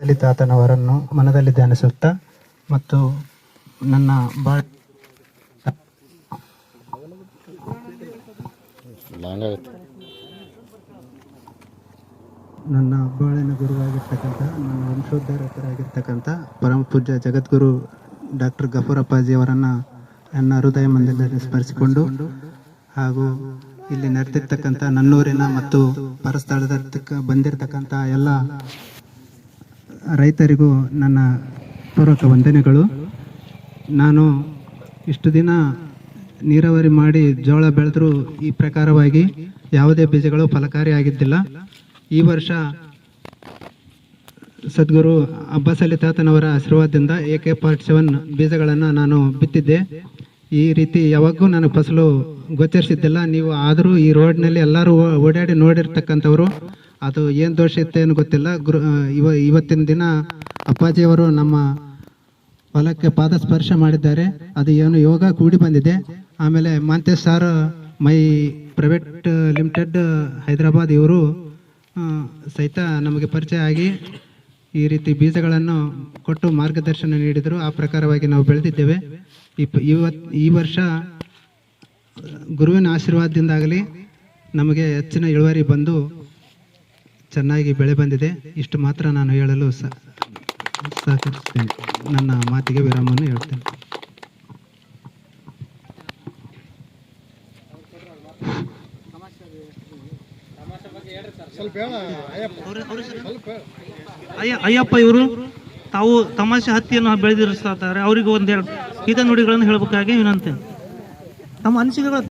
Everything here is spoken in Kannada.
ತಾತನವರನ್ನು ಮನದಲ್ಲಿ ಧ್ಯಾನಿಸುತ್ತಾ ಮತ್ತು ನನ್ನ ಬಾಳ್ ನನ್ನ ಬಾಳಿನ ಗುರುವಾಗಿರ್ತಕ್ಕಂಥ, ನನ್ನ ವಂಶೋದ್ಧಾರಕರಾಗಿರ್ತಕ್ಕಂಥ ಪರಮ ಪೂಜ್ಯ ಜಗದ್ಗುರು ಡಾಕ್ಟರ್ ಗಫೂರ್ ಅಪ್ಪಾಜಿಯವರನ್ನು ನನ್ನ ಹೃದಯ ಮಂದಿರದಲ್ಲಿ ಸ್ಮರಿಸಿಕೊಂಡು ಹಾಗೂ ಇಲ್ಲಿ ನಡೆದಿರ್ತಕ್ಕಂಥ ನನ್ನೂರಿನ ಮತ್ತು ಪರಸ್ಥಳದ ಬಂದಿರತಕ್ಕಂಥ ಎಲ್ಲ ರೈತರಿಗೂ ನನ್ನ ಪೂರ್ವಕ ವಂದನೆಗಳು. ನಾನು ಇಷ್ಟು ದಿನ ನೀರಾವರಿ ಮಾಡಿ ಜೋಳ ಬೆಳೆದರೂ ಈ ಪ್ರಕಾರವಾಗಿ ಯಾವುದೇ ಬೀಜಗಳು ಫಲಕಾರಿಯಾಗಿದ್ದಿಲ್ಲ ಈ ವರ್ಷ ಸದ್ಗುರು ಅಬ್ಬಸಲಿ ತಾತನವರ ಆಶೀರ್ವಾದದಿಂದ ಎ ಕೆ ಪಾರ್ಟ್ ಸೆವೆನ್ ಬೀಜಗಳನ್ನು ನಾನು ಬಿತ್ತಿದ್ದೆ. ಈ ರೀತಿ ಯಾವಾಗೂ ನಾನು ಫಸಲು ಗೋಚರಿಸಿದ್ದಿಲ್ಲ. ನೀವು ಆದರೂ ಈ ರೋಡ್ನಲ್ಲಿ ಎಲ್ಲರೂ ಓಡಾಡಿ ನೋಡಿರ್ತಕ್ಕಂಥವ್ರು ಅದು ಏನು ದೋಷ ಇತ್ತೇನು ಗೊತ್ತಿಲ್ಲ. ಗುರು ಇವ, ಇವತ್ತಿನ ದಿನ ಅಪ್ಪಾಜಿಯವರು ನಮ್ಮ ಹೊಲಕ್ಕೆ ಪಾದ ಸ್ಪರ್ಶ ಮಾಡಿದ್ದಾರೆ. ಅದು ಏನು ಯೋಗ ಕೂಡಿ ಬಂದಿದೆ. ಆಮೇಲೆ Mantesh sir, my private limited Hyderabad ಇವರು ಸಹಿತ ನಮಗೆ ಪರಿಚಯ ಆಗಿ ಈ ರೀತಿ ಬೀಜಗಳನ್ನು ಕೊಟ್ಟು ಮಾರ್ಗದರ್ಶನ ನೀಡಿದರು. ಆ ಪ್ರಕಾರವಾಗಿ ನಾವು ಬೆಳೆದಿದ್ದೇವೆ. ಈ ಪ- ಇವತ್, ಈ ವರ್ಷ ಗುರುವಿನ ಆಶೀರ್ವಾದದಿಂದಾಗಲಿ ನಮಗೆ ಹೆಚ್ಚಿನ ಇಳುವರಿ ಬಂದು ಚೆನ್ನಾಗಿ ಬೆಳೆ ಬಂದಿದೆ. ಇಷ್ಟು ಮಾತ್ರ ನಾನು ಹೇಳಲು ಸಹಕರಿಸ್ತೇನೆ. ನನ್ನ ಮಾತಿಗೆ ವಿರಾಮವನ್ನು ಹೇಳ್ತೇನೆ. ಅಯ್ಯ ಅಯ್ಯಪ್ಪ ಇವರು. ತಾವು ತಮಾಷೆ ಹತ್ತಿಯನ್ನು ಬೆಳೆದಿರಿಸ್ತಾರೆ ಅವರಿಗೆ ಒಂದೆರಡು ಹಿತ ನುಡಿಗಳನ್ನು ಹೇಳಬೇಕಾಗಿ ವಿನಂತಿ. ತಮ್ಮ ಅನಿಸಿಕೆಗಳು